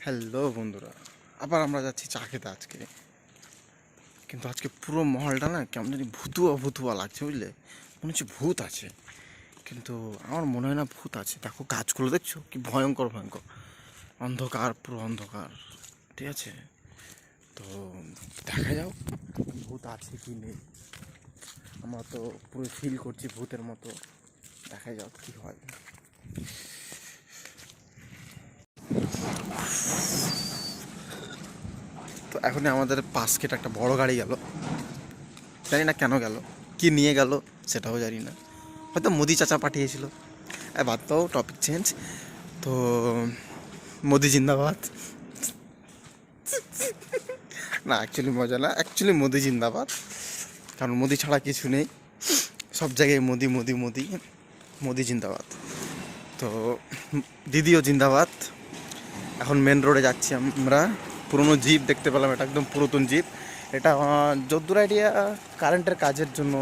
Hello বন্ধুরা, আবার আমরা যাচ্ছি চা খেতে আজকে। কিন্তু আজকে পুরো মহলটা না কেমন জানি ভুতুয়া ভুতুয়া লাগছে, বুঝলে? মনে হচ্ছে ভূত আছে। কিন্তু আমার মনে হয় না ভূত আছে। দেখো গাছগুলো দেখছ? কি ভয়ঙ্কর ভয়ঙ্কর। অন্ধকার, পুরো অন্ধকার। ঠিক আছে? তো দেখা যাও ভূত আছে কি নেই। আমরা তো পুরো ফিল করছি ভূতের মতো। দেখা যাও কি হয়। তো এখনই আমাদের পাশ কেটে একটা বড় গাড়ি গেল। জানি না কেন গেল, কি নিয়ে গেল সেটাও জানি না। হয়তো মোদি চাচা পাঠিয়েছিল। বাদ দাও টপিক চেঞ্জ তো, মোদি জিন্দাবাদ। না অ্যাকচুয়ালি মজা না অ্যাকচুয়ালি মোদি জিন্দাবাদ। কারণ মোদি ছাড়া কিছু নেই। সব জায়গায় মোদি মোদি মোদি মোদি জিন্দাবাদ। তো, দিদিও জিন্দাবাদ। এখন মেন রোডে যাচ্ছি আমরা। পুরনো জিপ দেখতে পেলাম, এটা একদম পুরাতন জিপ এটা যদ্দূর আইডিয়া কারেন্টের কাজের জন্য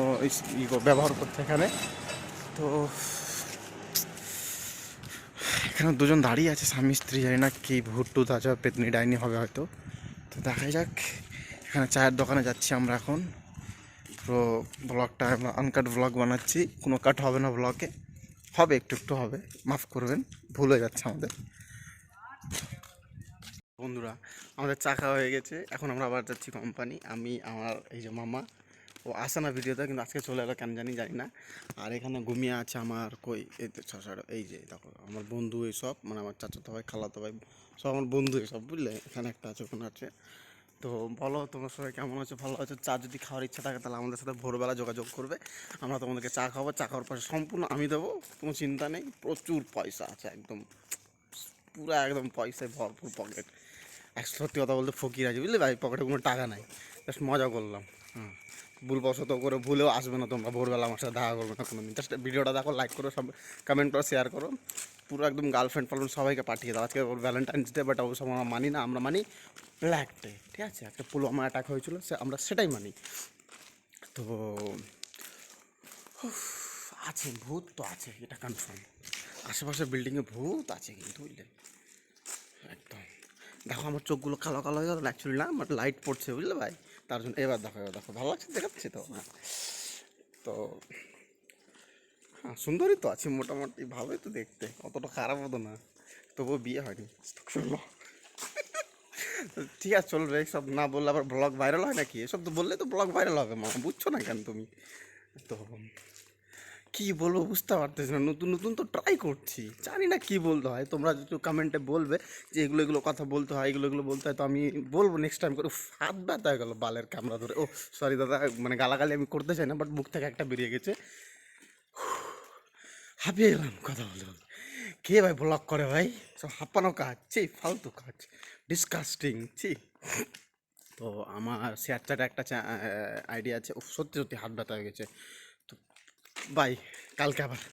ব্যবহার করতে এখানে। তো, এখানে দুজন দাঁড়িয়ে আছে, স্বামী, স্ত্রী, জানি না কি ভুট টুত আছে পেতনি, ডাইনি হবে হয়তো। তো দেখা যাক, এখানে চায়ের দোকানে যাচ্ছি আমরা এখন। পুরো ব্লগটা আমরা আনকাট ব্লগ বানাচ্ছি। কোনো কাট হবে না ব্লগে হবে, একটু একটু হবে। মাফ করবেন, ভুল হয়ে যাচ্ছে আমাদের। বন্ধুরা, আমাদের চাকা হয়ে গেছে। এখন আমরা আবার যাচ্ছি কোম্পানি আমি, আমার, এই যে মামা ও আসে না ভিডিওতে কিন্তু আজকে চলে এলো, কেন জানি জানি না। আর এখানে ঘুমিয়ে আছে আমার কই, এই তো ছ- এই যে দেখো, আমার বন্ধু এইসব মানে আমার চাচাতো ভাই, খালাতো ভাই, সব আমার বন্ধু এসব, বুঝলে? এখানে একটা আছে, ওখানে আছে। তো বলো, তোমার সবাই কেমন আছো? ভালো আছো? চা যদি খাওয়ার ইচ্ছা থাকে, তাহলে আমাদের সাথে ভোরবেলা যোগাযোগ করবে। আমরা তোমাদেরকে চা খাওয়াবো, চা খাওয়ার পয়সা সম্পূর্ণ আমি দেবো, কোনো চিন্তা নেই, প্রচুর পয়সা আছে, একদম, পুরো একদম পয়সায় ভরপুর পকেট এক সত্যি কথা বলতে ফকির আছে, বুঝলি ভাই? পকেটে কোনো টাকা নাই। জাস্ট মজা করলাম। হ্যাঁ ভুলবশত করে ভুলেও আসবে না তোমরা। ভোরবেলা আমার সাথে দেখা করবে না কোনো দিন জাস্ট ভিডিওটা দেখো লাইক করো, সব কমেন্ট করো শেয়ার করো। পুরো একদম গার্লফ্রেন্ড ফার্লফ্রেন্ড সবাইকে পাঠিয়ে দাও। আজকে ভ্যালেন্টাইন্স ডে বাট অবশ্য আমরা মানি না, আমরা মানি ব্ল্যাক ডে ঠিক আছে? একটা পুলওয়ামা অ্যাটাক হয়েছিল, সে আমরা সেটাই মানি। তো আছে, ভূত তো আছে, এটা কনফার্ম আশেপাশে বিল্ডিংয়ে ভূত আছে কিন্তু, বুঝলে? একদম। দেখো আমার চোখগুলো কালো কালো হয়ে গেল অ্যাকচুয়ালি না আমার লাইট পড়ছে বুঝলে ভাই? তার জন্য এবার দেখো এবার দেখো, ভালো লাগছে, দেখাচ্ছে তো হ্যাঁ। তো হ্যাঁ সুন্দরই তো আছে, মোটামুটি ভালোই তো দেখতে, অতটা খারাপ হতো না, তবুও বিয়ে হয়নি। ঠিক আছে, চলবে সব না বললে আবার ব্লগ ভাইরাল হয় নাকি? এসব তো বললে তো ব্লগ ভাইরাল হবে মামা বুঝছ না কেন তুমি? তো কি বলব বুঝতে পারতেছি না। নতুন নতুন তো ট্রাই করছি। জানি না কি বলতে হয়। তোমরা একটু কমেন্টে বলবে যে এগুলো এগুলো কথা বলতে হয় এগুলো এগুলো বলতে হয় তো আমি বলব নেক্সট টাইম করে। হাত ব্যথা হয়ে গেলো বালের ক্যামেরা ধরে। ও সরি দাদা মানে গালাগালি আমি করতে চাই না বাট মুখ থেকে একটা বেরিয়ে গেছে। হাঁপিয়ে গেলাম কথা বলতে বলতে। কে ভাই ব্লগ করে ভাই? সব হাঁপানো কাজ ছি ফালতু কাজ। ডিসকাস্টিং ছি। তো আমার শেয়ার চাটে একটা আইডিয়া আছে। উফ, সত্যি সত্যি হাত ব্যথা হয়ে গেছে। বাই কালকে আবার